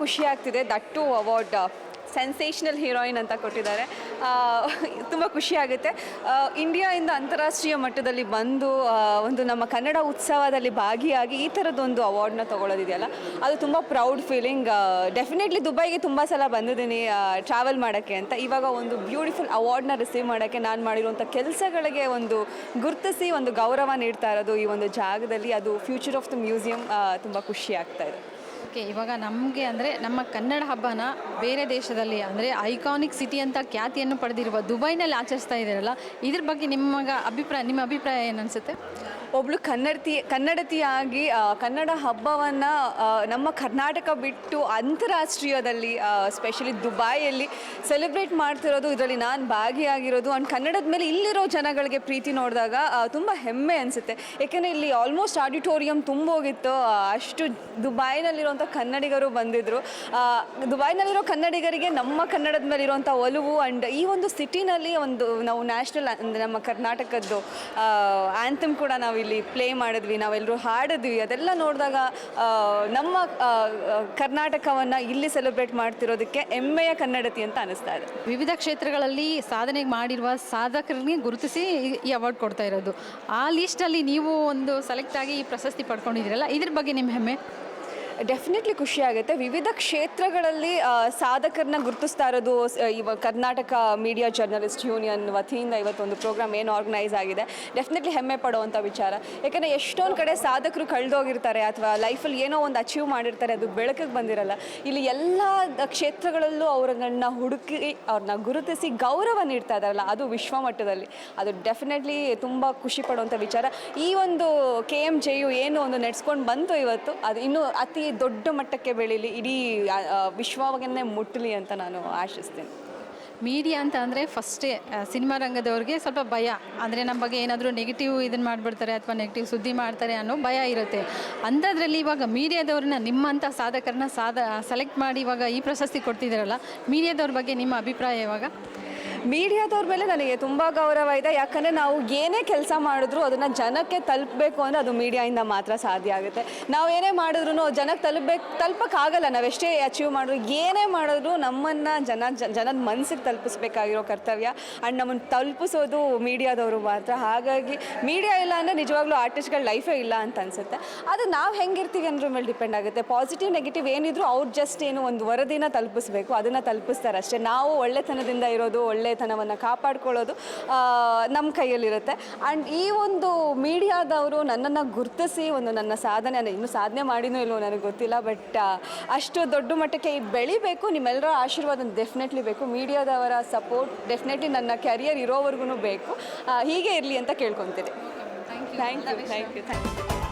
ಖುಷಿ ಆಗ್ತಿದೆ that award sensational heroine ಅಂತ ಕೊಟ್ಟಿದ್ದಾರೆ. ತುಂಬ ಖುಷಿ ಆಗುತ್ತೆ ಆ, ಇಂಡಿಯಾಯಿಂದ ಅಂತಾರಾಷ್ಟ್ರೀಯ ಮಟ್ಟದಲ್ಲಿ ಬಂದು ಒಂದು ನಮ್ಮ ಕನ್ನಡ ಉತ್ಸವದಲ್ಲಿ ಭಾಗಿಯಾಗಿ ಈ ಥರದ್ದೊಂದು ಅವಾರ್ಡ್ನ ತೊಗೊಳೋದಿದೆಯಲ್ಲ ಅದು ತುಂಬ ಪ್ರೌಡ್ ಫೀಲಿಂಗ್ ಡೆಫಿನೆಟ್ಲಿ ದುಬೈಗೆ ತುಂಬ ಸಲ ಬಂದಿದ್ದೀನಿ ಟ್ರಾವೆಲ್ ಮಾಡೋಕ್ಕೆ ಅಂತ. ಇವಾಗ ಒಂದು ಬ್ಯೂಟಿಫುಲ್ ಅವಾರ್ಡ್ನ ರಿಸೀವ್ ಮಾಡೋಕ್ಕೆ ನಾನು ಮಾಡಿರುವಂಥ ಕೆಲಸಗಳಿಗೆ ಒಂದು ಗುರುತಿಸಿ ಒಂದು ಗೌರವ ನೀಡ್ತಾ ಇರೋದು ಈ ಒಂದು ಜಾಗದಲ್ಲಿ. ಅದು ಫ್ಯೂಚರ್ ಆಫ್ ದ ಮ್ಯೂಸಿಯಂ ತುಂಬ ಖುಷಿ ಆಗ್ತಾ ಇದೆ. ಓಕೆ, ಇವಾಗ ನಮಗೆ ಅಂದರೆ ನಮ್ಮ ಕನ್ನಡ ಹಬ್ಬನ ಬೇರೆ ದೇಶದಲ್ಲಿ ಅಂದರೆ ಐಕಾನಿಕ್ ಸಿಟಿ ಅಂತ ಖ್ಯಾತಿಯನ್ನು ಪಡೆದಿರುವ ದುಬೈನಲ್ಲಿ ಆಚರಿಸ್ತಾ ಇದ್ದೀರಲ್ಲ, ಇದ್ರ ಬಗ್ಗೆ ನಿಮಗೆ ಅಭಿಪ್ರಾಯ, ನಿಮ್ಮ ಅಭಿಪ್ರಾಯ ಏನು ಅನಿಸುತ್ತೆ? ಒಬ್ಳು ಕನ್ನಡತಿ, ಕನ್ನಡತಿಯಾಗಿ ಕನ್ನಡ ಹಬ್ಬವನ್ನು ನಮ್ಮ ಕರ್ನಾಟಕ ಬಿಟ್ಟು ಅಂತಾರಾಷ್ಟ್ರೀಯದಲ್ಲಿ ಸ್ಪೆಷಲಿ ದುಬೈಯಲ್ಲಿ ಸೆಲೆಬ್ರೇಟ್ ಮಾಡ್ತಿರೋದು, ಇದರಲ್ಲಿ ನಾನು ಭಾಗಿಯಾಗಿರೋದು. ಆ್ಯಂಡ್ ಕನ್ನಡದ ಮೇಲೆ ಇಲ್ಲಿರೋ ಜನಗಳಿಗೆ ಪ್ರೀತಿ ನೋಡಿದಾಗ ತುಂಬ ಹೆಮ್ಮೆ ಅನಿಸುತ್ತೆ. ಏಕೆಂದರೆ ಇಲ್ಲಿ ಆಲ್ಮೋಸ್ಟ್ ಆಡಿಟೋರಿಯಂ ತುಂಬೋಗಿತ್ತು. ಅಷ್ಟು ದುಬಾಯ್ನಲ್ಲಿರುವಂಥ ಕನ್ನಡಿಗರು ಬಂದಿದ್ದರು ದುಬೈನಲ್ಲಿರೋ ಕನ್ನಡಿಗರಿಗೆ ನಮ್ಮ ಕನ್ನಡದ ಮೇಲೆ ಇರುವಂಥ ಒಲವು ಆ್ಯಂಡ್ ಈ ಒಂದು ಸಿಟಿನಲ್ಲಿ ಒಂದು ನಾವು ನ್ಯಾಷನಲ್ ನಮ್ಮ ಕರ್ನಾಟಕದ್ದು ಆ್ಯಂಥಮ್ ಕೂಡ ನಾವು ಇಲ್ಲಿ ಪ್ಲೇ ಮಾಡಿದ್ವಿ ನಾವೆಲ್ಲರೂ ಹಾಡಿದ್ವಿ. ಅದೆಲ್ಲ ನೋಡಿದಾಗ ನಮ್ಮ ಕರ್ನಾಟಕವನ್ನು ಇಲ್ಲಿ ಸೆಲೆಬ್ರೇಟ್ ಮಾಡ್ತಿರೋದಕ್ಕೆ ಹೆಮ್ಮೆಯ ಕನ್ನಡತಿ ಅಂತ ಅನಿಸ್ತಾ ಇದೆ. ವಿವಿಧ ಕ್ಷೇತ್ರಗಳಲ್ಲಿ ಸಾಧನೆ ಮಾಡಿರುವ ಸಾಧಕರಿಗೆ ಗುರುತಿಸಿ ಈ- ಈ ಅವಾರ್ಡ್ ಕೊಡ್ತಾ ಇರೋದು. ಆ ಲೀಸ್ಟಲ್ಲಿ ನೀವು ಒಂದು ಸೆಲೆಕ್ಟ್ ಆಗಿ ಈ ಪ್ರಶಸ್ತಿ ಪಡ್ಕೊಂಡಿದ್ದೀರಲ್ಲ, ಇದ್ರ ಬಗ್ಗೆ ನಿಮ್ಮ ಹೆಮ್ಮೆ? ಡೆಫಿನೆಟ್ಲಿ ಖುಷಿಯಾಗುತ್ತೆ ವಿವಿಧ ಕ್ಷೇತ್ರಗಳಲ್ಲಿ ಸಾಧಕರನ್ನ ಗುರುತಿಸ್ತಾ ಇರೋದು ಇವ ಕರ್ನಾಟಕ ಮೀಡಿಯಾ ಜರ್ನಲಿಸ್ಟ್ ಯೂನಿಯನ್ ವತಿಯಿಂದ ಇವತ್ತೊಂದು ಪ್ರೋಗ್ರಾಮ್ ಏನು ಆರ್ಗನೈಸ್ ಆಗಿದೆ. ಡೆಫಿನೆಟ್ಲಿ ಹೆಮ್ಮೆ ಪಡುವಂಥ ವಿಚಾರ. ಯಾಕಂದರೆ ಎಷ್ಟೊಂದು ಕಡೆ ಸಾಧಕರು ಕಳೆದೋಗಿರ್ತಾರೆ ಅಥವಾ ಲೈಫಲ್ಲಿ ಏನೋ ಒಂದು ಅಚೀವ್ ಮಾಡಿರ್ತಾರೆ, ಅದು ಬೆಳಕಿಗೆ ಬಂದಿರಲ್ಲ. ಇಲ್ಲಿ ಎಲ್ಲ ಕ್ಷೇತ್ರಗಳಲ್ಲೂ ಅವರನ್ನ ಹುಡುಕಿ, ಅವ್ರನ್ನ ಗುರುತಿಸಿ ಗೌರವ ನೀಡ್ತಾ ಇದ್ದಾರಲ್ಲ, ಅದು ವಿಶ್ವಮಟ್ಟದಲ್ಲಿ ಅದು ಡೆಫಿನೆಟ್ಲಿ ತುಂಬ ಖುಷಿ ಪಡುವಂಥ ವಿಚಾರ. ಈ ಒಂದು ಕೆ ಎಂ ಜೆ ಯು ಏನು ಒಂದು ನಡೆಸ್ಕೊಂಡು ಬಂತು ಇವತ್ತು, ಅದು ಇನ್ನೂ ಅತಿ ದೊಡ್ಡ ಮಟ್ಟಕ್ಕೆ ಬೆಳೀಲಿ, ಇಡೀ ವಿಶ್ವವನ್ನೇ ಮುಟ್ಟಲಿ ಅಂತ ನಾನು ಆಶಿಸ್ತೀನಿ. ಮೀಡಿಯಾ ಅಂತ ಅಂದರೆ ಫಸ್ಟೇ ಸಿನಿಮಾ ರಂಗದವ್ರಿಗೆ ಸ್ವಲ್ಪ ಭಯ. ಅಂದರೆ ನಮ್ಮ ಬಗ್ಗೆ ಏನಾದರೂ ನೆಗೆಟಿವ್ ಇದನ್ನು ಮಾಡಿಬಿಡ್ತಾರೆ ಅಥವಾ ನೆಗೆಟಿವ್ ಸುದ್ದಿ ಮಾಡ್ತಾರೆ ಅನ್ನೋ ಭಯ ಇರುತ್ತೆ. ಅಂಥದ್ರಲ್ಲಿ ಇವಾಗ ಮೀಡಿಯಾದವ್ರನ್ನ ನಿಮ್ಮಂಥ ಸಾಧಕರನ್ನ ಸಾಧ ಸೆಲೆಕ್ಟ್ ಮಾಡಿ ಇವಾಗ ಈ ಪ್ರಶಸ್ತಿ ಕೊಡ್ತಿದ್ದೀರಲ್ಲ, ಮೀಡಿಯಾದವ್ರ ಬಗ್ಗೆ ನಿಮ್ಮ ಅಭಿಪ್ರಾಯ ಇವಾಗ? ಮೀಡಿಯಾದವ್ರ ಮೇಲೆ ನನಗೆ ತುಂಬ ಗೌರವ ಇದೆ. ಯಾಕಂದರೆ ನಾವು ಏನೇ ಕೆಲಸ ಮಾಡಿದ್ರು ಅದನ್ನು ಜನಕ್ಕೆ ತಲುಪಬೇಕು ಅಂದರೆ ಅದು ಮೀಡಿಯಾಯಿಂದ ಮಾತ್ರ ಸಾಧ್ಯ ಆಗುತ್ತೆ. ನಾವು ಏನೇ ಮಾಡಿದ್ರು ಜನಕ್ಕೆ ತಲುಪಬೇಕು ತಲುಪಕ್ಕಾಗಲ್ಲ. ನಾವೆಷ್ಟೇ ಅಚೀವ್ ಮಾಡಿದ್ರು, ಏನೇ ಮಾಡಿದ್ರು ನಮ್ಮನ್ನು ಜನ ಜನದ ಮನಸ್ಸಿಗೆ ತಲುಪಿಸ್ಬೇಕಾಗಿರೋ ಕರ್ತವ್ಯ. ಆ್ಯಂಡ್ ನಮ್ಮನ್ನು ತಲುಪಿಸೋದು ಮೀಡಿಯಾದವರು ಮಾತ್ರ. ಹಾಗಾಗಿ ಮೀಡಿಯಾ ಇಲ್ಲ ಅಂದರೆ ನಿಜವಾಗ್ಲೂ ಆರ್ಟಿಸ್ಟ್ಗಳ ಲೈಫೇ ಇಲ್ಲ ಅಂತ ಅನಿಸುತ್ತೆ. ಅದು ನಾವು ಹೆಂಗಿರ್ತೀವಿ ಅನ್ನೋದ್ರ ಮೇಲೆ ಡಿಪೆಂಡ್ ಆಗುತ್ತೆ. ಪಾಸಿಟಿವ್, ನೆಗೆಟಿವ್ ಏನಿದ್ರು ಅವ್ರು ಜಸ್ಟ್ ಏನು ಒಂದು ವರದಿನ ತಲುಪಿಸ್ಬೇಕು. ಅದನ್ನು ತಲುಪಿಸ್ತಾರೆ ಅಷ್ಟೇ ನಾವು ಒಳ್ಳೆತನದಿಂದ ಇರೋದು ಒಳ್ಳೆತನವನ್ನು ಕಾಪಾಡ್ಕೊಳ್ಳೋದು ನಮ್ಮ ಕೈಯಲ್ಲಿರುತ್ತೆ. ಆ್ಯಂಡ್ ಈ ಒಂದು ಮೀಡಿಯಾದವರು ನನ್ನನ್ನು ಗುರುತಿಸಿ ಒಂದು ನನ್ನ ಸಾಧನೆ ಇನ್ನೂ ಸಾಧನೆ ಮಾಡಿನೂ ಇಲ್ಲವೋ ನನಗೆ ಗೊತ್ತಿಲ್ಲ ಬಟ್ ಅಷ್ಟು ದೊಡ್ಡ ಮಟ್ಟಕ್ಕೆ ಇದು ಬೆಳಿಬೇಕು ನಿಮ್ಮೆಲ್ಲರ ಆಶೀರ್ವಾದ ಡೆಫಿನೆಟ್ಲಿ ಬೇಕು. ಮೀಡಿಯಾದವರ ಸಪೋರ್ಟ್ ಡೆಫಿನೆಟ್ಲಿ ನನ್ನ ಕ್ಯಾರಿಯರ್ ಇರೋವರೆಗೂ ಬೇಕು. ಹೀಗೆ ಇರಲಿ ಅಂತ ಕೇಳ್ಕೊತೀನಿ. Thank you thank you thank you